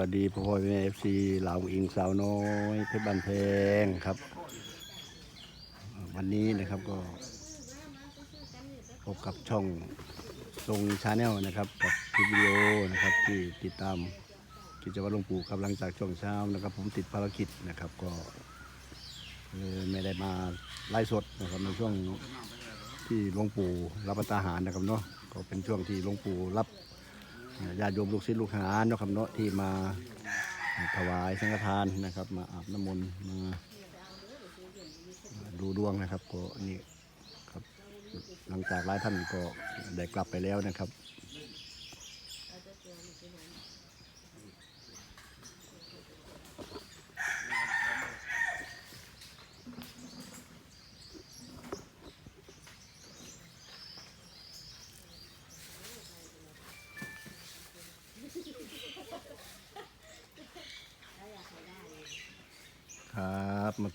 วัสดีพ่อพ่อแม่เอฟซีเหล่าอิงสาวน้อยเพชรบันเพงครับ วันนี้นะครับก็พบกับช่องทรงชาแนลนะครับกับคลิปวิดีโอนะครับที่ติดตามกิจวัตรหลวงปู่ครับหลังจากช่วงเช้านะครับ ผมติดภารกิจนะครับก็เลยไม่ได้มาไล่สดนะครับในช่วงที่หลวงปู่รับประทานอาหารนะครับเนาะก็เป็นช่วงที่หลวงปู่รับ ญาติโยมลูกศิษย์ลูกหาเนาะครับเนาะที่มาถวายสังฆทานนะครับ มาอาบน้ำมนต์มาดูดวงนะครับก็นี่ครับหลังจากหลายท่านก็ได้กลับไปแล้วนะครับ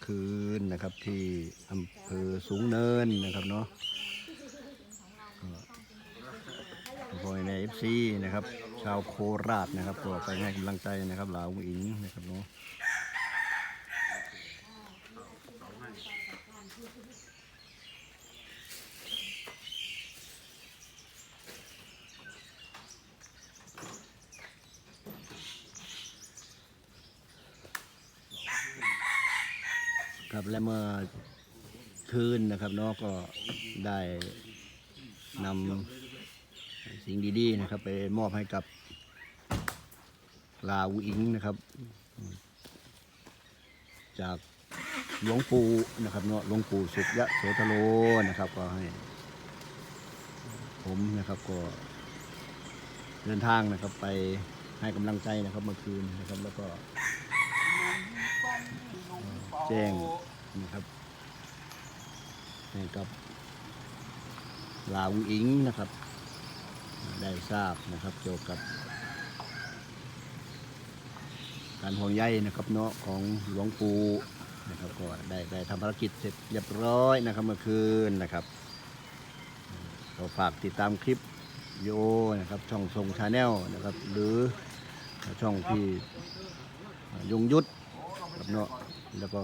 คืนนะครับ ที่อำเภอสูงเนินนะครับเนาะก็อยในเอฟซีนะครับ ชาวโคราชนะครับก็ไปให้กำลังใจนะครับหลาวอิงนะครับเนาะ ครับ และเมื่อคืนนะครับเนาะก็ได้นำสิ่งดีๆนะครับ ไปมอบให้กับลาวอิงนะครับ จากหลวงปู่นะครับเนาะหลวงปู่สุขยะโสธโลนะครับ ก็ให้ ผมนะครับก็เดินทางนะครับไปให้กำลังใจนะครับเมื่อคืนนะครับ แล้วก็แจ้ง นะครับให้กับลาวอิงนะครับ ได้ทราบนะครับเกี่ยวกับ การห่วงใยนะครับเนาะของหลวงปู่นะครับก็ได้ได้ทำภารกิจเสร็จเรียบร้อยนะครับเมื่อคืนนะครับก็ฝากติดตามคลิปโอนะครับช่องทรงชาแนลนะครับ หรือช่องพี่ยงยุทธครับเนาะแล้วก็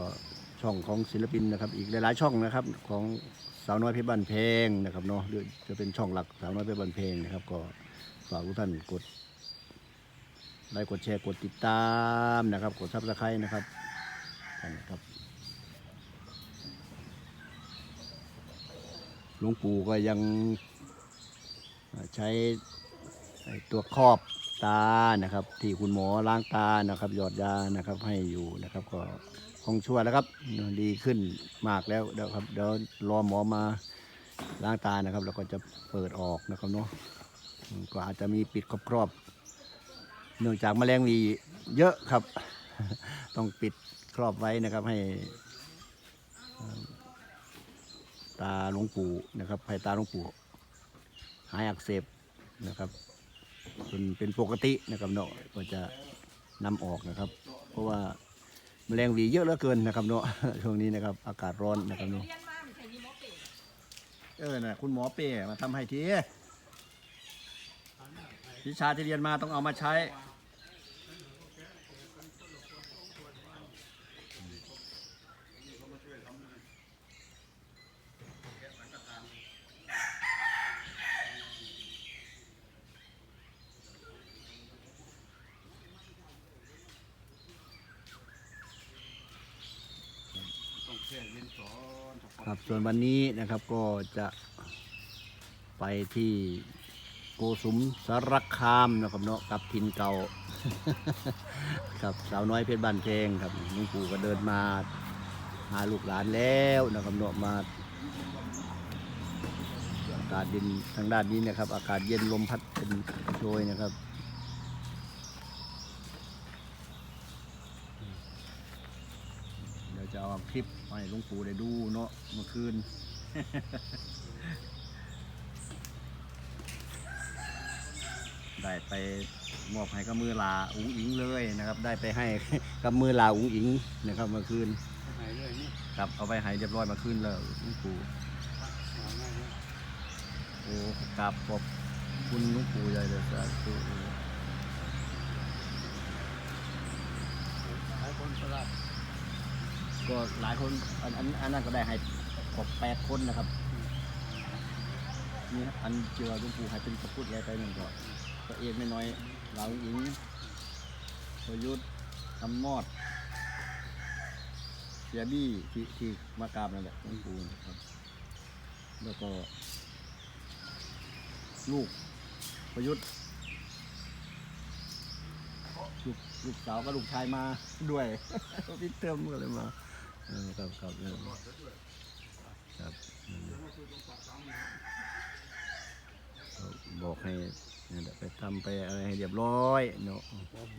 ช่องของศิลปินนะครับ อีกหลายๆช่องนะครับ ของสาวน้อยเพชรบ้านเพลงนะครับเนาะจะเป็นช่องหลักสาวน้อยเพชรบ้านเพลงนะครับ ก็ฝากทุกท่านกดไลค์กดแชร์กดติดตามนะครับ กดซับสไครต์นะครับกันครับหลวงปู่ก็ยังใช้ตัวครอบ ตานะครับ ที่คุณหมอล้างตานะครับ หยอดยานะครับให้อยู่นะครับ ก็คงชั่วแล้วครับดีขึ้นมากแล้วเดี๋ยวครับเดี๋ยวรอหมอมาล้างตานะครับ แล้วก็จะเปิดออกนะครับเนาะอืมก็อาจจะมีปิดครอบๆเนื่องจากแมลงวีเยอะครับ ต้องปิดครอบไว้นะครับให้ตาหลวงปู่นะครับให้ตาหลวงปู่หายอักเสบนะครับ เป็นเป็นปกตินะครับเนาะก็จะนำออกนะครับ เพราะว่าแมลงวีเยอะเหลือเกินนะครับเนาะช่วงนี้นะครับอากาศร้อนนะครับเนาะเออนะคุณหมอเป้มาทำให้ทีวิชาที่เรียนมาต้องเอามาใช้ ครับส่วนวันนี้นะครับก็จะไปที่โกสุมสารคามนะครับเนาะกับทินเก่า ครับสาวน้อยเพชรบ้านเพลงครับลุงปู่ก็เดินมาหาลูกหลานแล้วนะครับเนาะมาอากาศเย็นทางด้านนี้นะครับ อากาศเย็นลมพัดเป็นโชยนะครับ เดี๋ยวจะเอาคลิปให้หลุงปู่ได้ดูเนาะเมื่อคืนได้ไปมอบให้กับมือลาอุ๋งอิงเลยนะครับ ได้ไปให้กับมือลาอุ๋งอิงนะครับ เมื่อคืนครับเอาไปให้เรียบร้อยเมื่อคืนแล้วหลุงปู่โอ้กราบขอบคุณหลุงปู่ใหญ่เลยสาธุสายคนสลัด ก็หลายคนอันอันอันนั้นก็ได้ให้กบแปดคนนะครับนี่อันเจือหลุงปู่ให้เป็นสะพุดอะไรไปหนึ่งก็ตัวเองไม่น้อยเหลาอิงประยุทธ์คำมอดเสียบี้ที่ที่มากราบนั่นแหละหลุงปู่นะครับ แล้วก็ ลูกประยุทธ์ลูกลูกสาวกับลูกชายมาด้วยพี่เติมก็เลยมา ครับครับเออครับบอกให้นั่นแหละไปทำไปอะไรให้เรียบร้อยเนาะ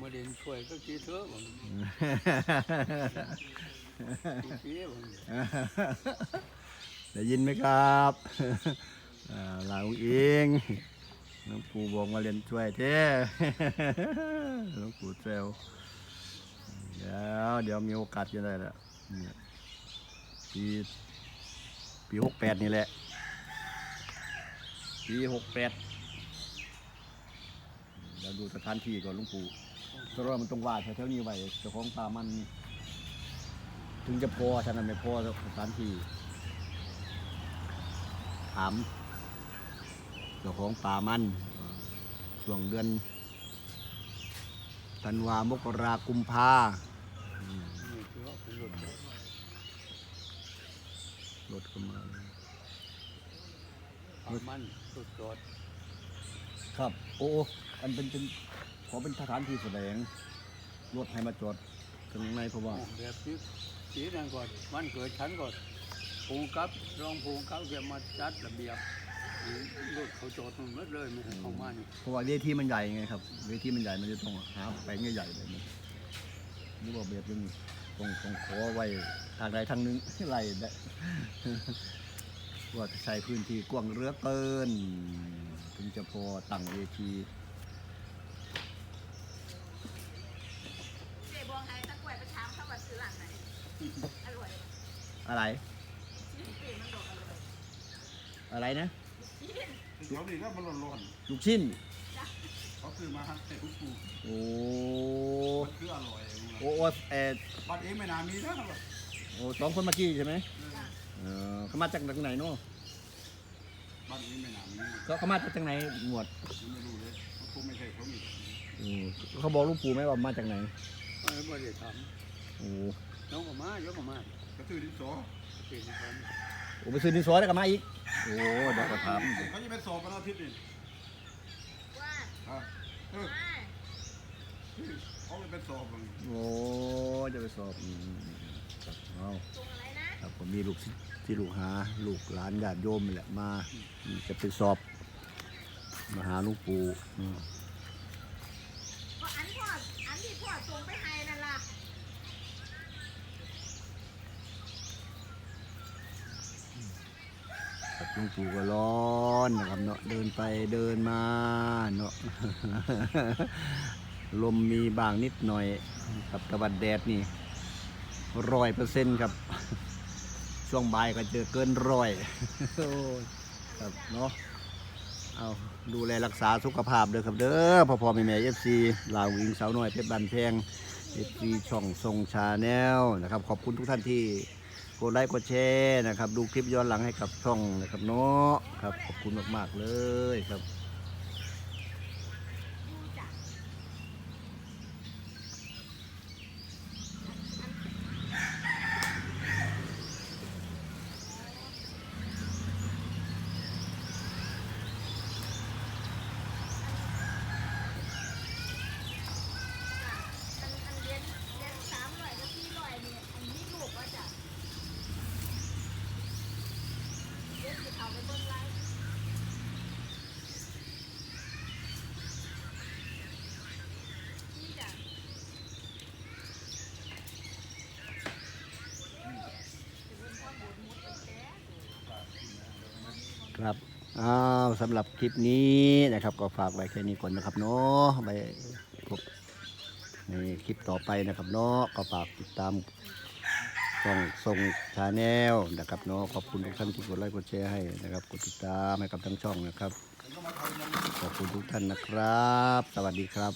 มาเรียนช่วยก็คิดเถอะผมได้ยินไหมครับอ่าลาวเองหลวงปู่บอกมาเรียนช่วยเท่หลวงปู่เซลเดี๋ยวเดี๋ยวมีโอกาสจะได้ล นี่ยปีปีหกแปดนี่แหละ ปีหกแปดเราดูสถานที่ก่อนลุงปู่เพราะว่ามันต้องว่าดแถวๆนี้ไว้เจ้าของป่ามัน ถึงจะพอฉะนั้นไม่พอสถานที่ ถามเจ้าของป่ามันช่วงเดือนธันวามกรากุมภาอืม นี่คือว่าเป็นรถ รถก็มาปามันรถจอดครับ โอ้อันเป็นเป็นขอเป็นสถานที่แสดงรถให้มาจอดข้างในเพราะว่าแบบนี้สีนั่นก่อนมันเกิดฉันก่อนภูกับรองภูกับจะมาจัดระเบียบรถเขาจอดตรงนั้นเลยไม่ให้เข้ามานี่เพราะว่าเวทีมันใหญ่ไงครับเวทีมันใหญ่มันจะต้องหาแปลงใหญ่ๆเลยมันนี่บอกแบบนี้ ต้องต้องขอไว้ทางใดทางหนึงไล่ได้ว่าจะใช้พื้นที่กว้างเหลือเกินถึงจะพอตั้งเวทีเจ๊บองไห้ตะกล้วยไปถามเขาว่าซื้อร้านไหนอร่อยอะไรชิ้นเจ๊มันบอกอร่อยอะไรนะชิ้นเขาดีก็มันร้อนลูกชิ้นๆเขาซื้อมาให้ทุกปู โอ้มันคืออร่อย โอ้โอ้เออบ้านเองไม่นามีนะแบบโอ้สองคนเมื่อกี้ใช่ไหมเออเขามาจากทางไหนเนาะบ้านเองไม่นามีเขาเขามาจากทางไหนหมวดไม่รู้เลยเขาไม่ใช่เขามีอืมเขาบอกลูกปู่ไหมว่ามาจากไหนเออไม่ได้ทโอ้ำน้องก็มาเยอะก็มาก็ซื้อดินสอเป็นคนโอ้ไปซื้อดินสอแล้วก็มาอีกโอ้เดี๋ยวก็ถามเขาจะไปสอบวันอาทิตย์นี่ว่าอะเออว่า เขาจะไปสอบมันโอ้จะไปสอบอืมครับเอาตรงอะไรนะครับ ผมมีลูกศิษย์ที่ลูกหา ลูกหลานญาติโยมนี่แหละมา จะไปสอบมาหาหลูกปู่อืมก็อันพ่ออันที่พ่อส่งไปให้นั่นล่ะครับหลุงปู่ก็ร้อนนะครับเนาะเดินไปเดินมาเนาะ ลมมีบางนิดหน่อยครับตะวันแดดนี่ร้อยเปอร์เซ็นต์ครับ ช่วงบ่ายก็เจอเกินร้อยครับเนาะเอาดูแลรักษาสุขภาพเด้อครับเด้อพ่อพ่อแม่แม่เอฟซีลาวอิงสาวน้อยเพชรบันแพงเอฟซีช่องทรงชาแนลนะครับ ขอบคุณทุกท่านที่กดไลค์กดแชร์นะครับ ดูคลิปย้อนหลังให้กับช่องนะครับเนาะครับขอบคุณมาก ๆ เลยครับ ดูจ้ะอันอันเรียนเรียนสามร้อยกับสี่ร้อยเนี่ยอันนี้ลูกว่าจ้ะเรียนสิเขาไปเบิ่งไลฟ์นี่จ้ะ ครับ อ้าวสำหรับคลิปนี้นะครับ ก็ฝากไว้แค่นี้ก่อนนะครับเนาะไปพบในคลิปต่อไปนะครับเนาะก็ฝากติดตามช่องทรงชาแนลนะครับเนาะขอบคุณทุกท่านที่กดไลค์กดแชร์ให้นะครับ กดติดตามให้กับทั้งช่องนะครับ ขอบคุณทุกท่านนะครับ สวัสดีครับ